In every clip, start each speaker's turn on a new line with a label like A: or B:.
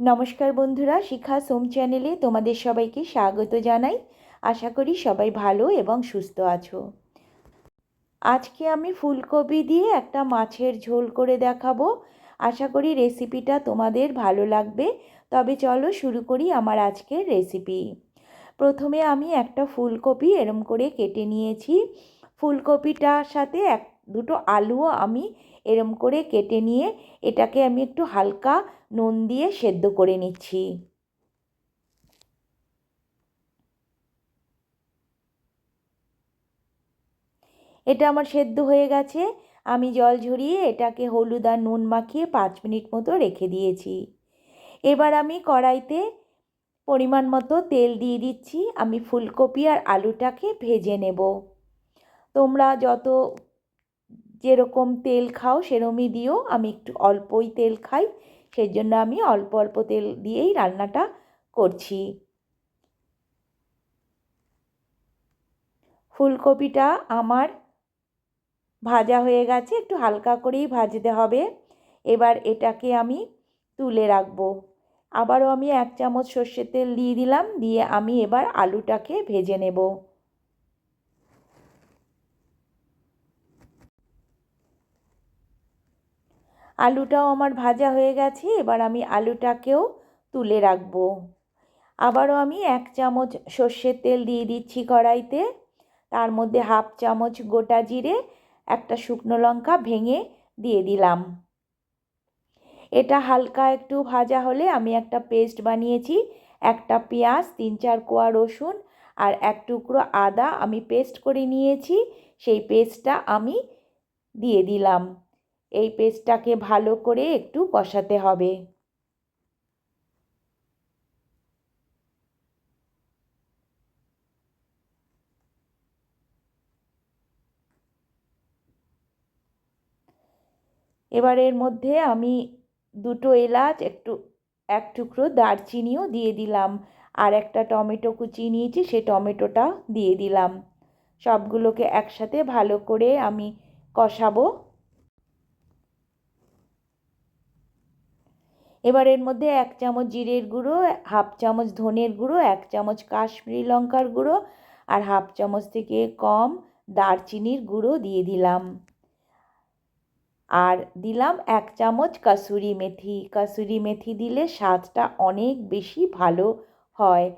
A: নমস্কার বন্ধুরা, শিখা সোম চ্যানেলে তোমাদের সবাইকে স্বাগত জানাই। আশা করি সবাই ভালো এবং সুস্থ আছো। আজকে আমি ফুলকপি দিয়ে একটা মাছের ঝোল করে দেখাবো। আশা করি রেসিপিটা তোমাদের ভালো লাগবে। তবে চলো শুরু করি আমার আজকের রেসিপি। প্রথমে আমি একটা ফুলকপি এরম করে কেটে নিয়েছি। ফুলকপিটার সাথে এক দুটো আলুও আমি এরম করে কেটে নিয়ে এটাকে আমি একটু হালকা নুন দিয়ে সেদ্ধ করে নিচ্ছি। এটা আমার সেদ্ধ হয়ে গেছে। আমি জল ঝরিয়ে এটাকে হলুদ আর নুন মাখিয়ে পাঁচ মিনিট মতো রেখে দিয়েছি। এবার আমি কড়াইতে পরিমাণ মতো তেল দিয়ে দিচ্ছি। আমি ফুলকপি আর আলুটাকে ভেজে নেব। তোমরা যত যেরকম তেল খাও, সেরমই দিও। আমি একটু অল্পই তেল খাই সেই জন্য আমি অল্প অল্প তেল দিয়েই রান্নাটা করছি। ফুলকপিটা আমার ভাজা হয়ে গেছে, একটু হালকা করেই ভাজতে হবে। এবার এটাকে আমি তুলে রাখব। আবারও আমি এক চামচ সর্ষের তেল দিয়ে দিলাম, দিয়ে আমি এবার আলুটাকে ভেজে নেব। আলুটাও আমার ভাজা হয়ে গেছে, এবার আমি আলুটাকেও তুলে রাখব। আবারও আমি এক চামচ সর্ষের তেল দিয়ে দিচ্ছি কড়াইতে। তার মধ্যে হাফ চামচ গোটা জিরে, একটা শুকনো লঙ্কা ভেঙে দিয়ে দিলাম। এটা হালকা একটু ভাজা হলে আমি একটা পেস্ট বানিয়েছি, একটা পেঁয়াজ, তিন চার কোয়া রসুন আর এক টুকরো আদা আমি পেস্ট করে নিয়েছি, সেই পেস্টটা আমি দিয়ে দিলাম। এই পেস্টটাকে ভালো করে একটু কষাতে হবে। এবার এর মধ্যে আমি দুটো এলাচ, একটু, এক টুকরো দারচিনিও দিয়ে দিলাম। আর একটা টমেটো কুচি নিয়েছি, সে টমেটোটা দিয়ে দিলাম। সবগুলোকে একসাথে ভালো করে আমি কষাবো। এবার এর মধ্যে এক চামচ জিরের গুঁড়ো, হাফ চামচ ধনের গুঁড়ো, এক চামচ কাশ্মীরি লঙ্কার গুঁড়ো আর হাফ চামচ থেকে কম দারচিনির গুঁড়ো দিয়ে দিলাম। আর দিলাম এক চামচ কাসুরি মেথি। কাসুরি মেথি দিলে স্বাদটা অনেক বেশি ভালো হয়।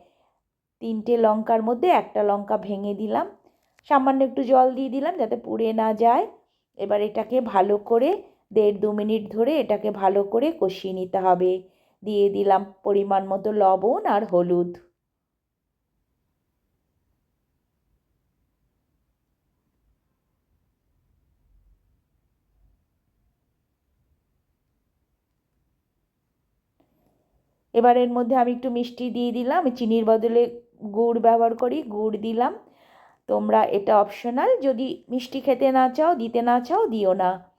A: তিনটে লঙ্কার মধ্যে একটা লঙ্কা ভেঙে দিলাম। সামান্য একটু জল দিয়ে দিলাম যাতে পুড়ে না যায়। এবার এটাকে ভালো করে দেড় দু মিনিট ধরে এটাকে ভালো করে কষিয়ে নিতে হবে। দিয়ে দিলাম পরিমাণ মতো লবণ আর হলুদ। এবার এর মধ্যে আমি একটু মিষ্টি দিয়ে দিলাম, চিনির বদলে গুড় ব্যবহার করি, গুড় দিলাম। তোমরা এটা অপশনাল যদি মিষ্টি খেতে না চাও, দিতে না চাও, দিও না।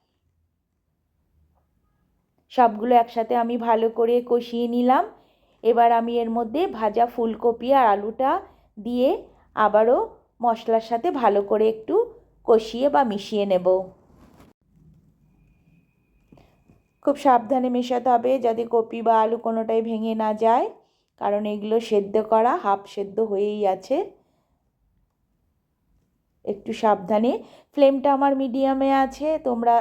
A: সবগুলো একসাথে আমি ভালো করে কষিয়ে নিলাম। এবার আমি এর মধ্যে ভাজা ফুলকপি আর আলুটা দিয়ে আবারও মশলার সাথে ভালো করে একটু কষিয়ে বা মিশিয়ে নেব। খুব সাবধানে মেশাতে হবে যাতে কপি বা আলু কোনোটাই ভেঙে না যায়, কারণ এগুলো সেদ্ধ করা, হাফ সেদ্ধ হয়েই আছে। একটু সাবধানে। ফ্লেমটা আমার মিডিয়ামে আছে, তোমরা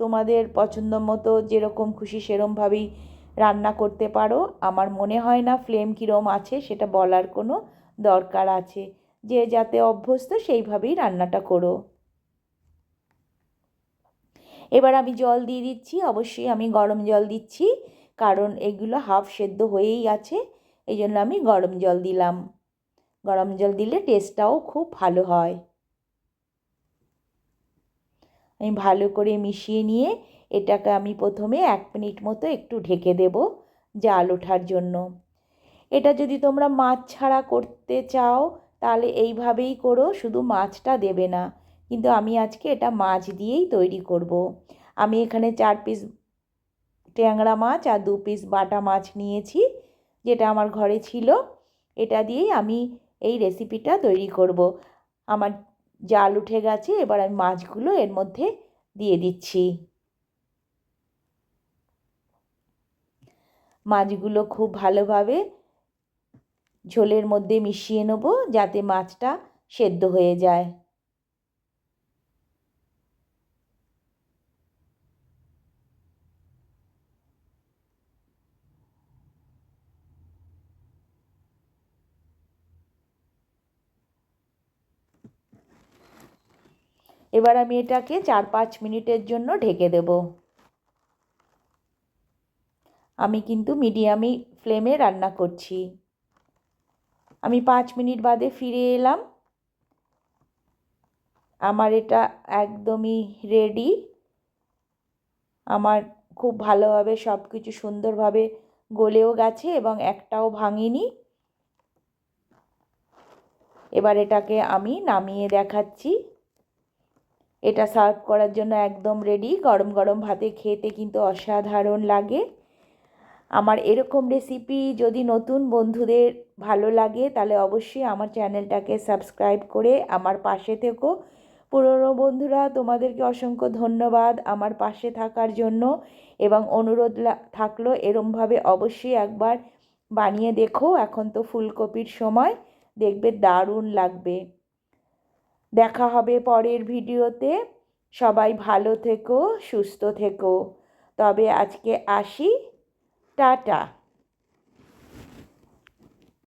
A: তোমাদের পছন্দ মতো যেরকম খুশি সেরমভাবেই রান্না করতে পারো। আমার মনে হয় না ফ্লেম কীরম আছে, সেটা বলার কোনো দরকার আছে। যে যাতে অভ্যস্ত সেইভাবেই রান্নাটা করো। এবার আমি জল দিয়ে দিচ্ছি, অবশ্যই আমি গরম জল দিচ্ছি, কারণ এগুলো হাফ সেদ্ধ হয়েই আছে এই জন্য আমি গরম জল দিলাম। গরম জল দিলে টেস্টটাও খুব ভালো হয়। আমি ভালো করে মিশিয়ে নিয়ে এটাকে আমি প্রথমে এক মিনিট মতো একটু ঢেকে দেব জাল ওঠার জন্য এটা যদি তোমরা মাছ ছাড়া করতে চাও, তাহলে এইভাবেই করো, শুধু মাছটা দেবে না কিন্তু আমি আজকে এটা মাছ দিয়েই তৈরি করব। আমি এখানে চার পিস ট্যাংরা মাছ আর দু পিস বাটা মাছ নিয়েছি, যেটা আমার ঘরে ছিল এটা দিয়েই আমি এই রেসিপিটা তৈরি করব। আমার জাল উঠে গেছে, এবার আমি মাছগুলো এর মধ্যে দিয়ে দিচ্ছি। মাছগুলো খুব ভালোভাবে ঝোলের মধ্যে মিশিয়ে নেব, যাতে মাছটা সেদ্ধ হয়ে যায়। এবার আমি এটাকে চার পাঁচ মিনিটের জন্য ঢেকে দেব। আমি কিন্তু মিডিয়ামই ফ্লেমে রান্না করছি। আমি পাঁচ মিনিট বাদে ফিরে এলাম। আমার এটা একদমই রেডি আমার খুব ভালোভাবে সব কিছু সুন্দরভাবে গলেও গেছে এবং একটাও ভাঙিনি। এবার এটাকে আমি নামিয়ে দেখাচ্ছি। এটা সার্ভ করার জন্য একদম রেডি গরম গরম ভাতে খেতে কিন্তু অসাধারণ লাগে। আমার এরকম রেসিপি যদি নতুন বন্ধুদের ভালো লাগে, তাহলে অবশ্যই আমার চ্যানেলটাকে সাবস্ক্রাইব করে আমার পাশে থেকো। পুরনো বন্ধুরা, তোমাদেরকে অসংখ্য ধন্যবাদ আমার পাশে থাকার জন্য। এবং অনুরোধ থাকল এরমভাবে অবশ্যই একবার বানিয়ে দেখো। এখন তো ফুলকপির সময়। দেখবে দারুণ লাগবে। দেখা হবে পরের ভিডিওতে। সবাই ভালো থেকো সুস্থ থেকো। তবে আজকে আসি। টাটা।